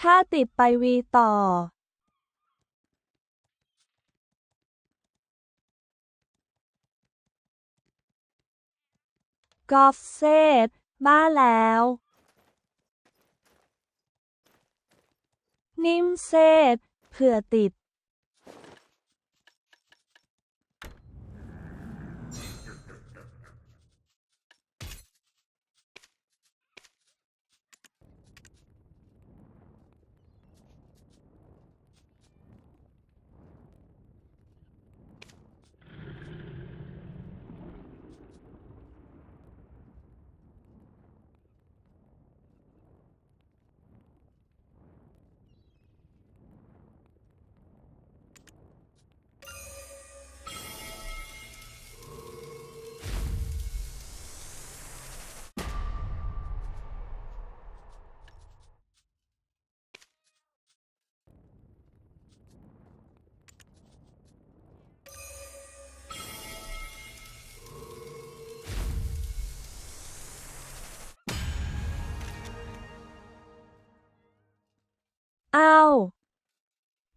ถ้าติดไปวีต่อกอล์ฟเซตบ้าแล้ว นิ่มเซตเผื่อติด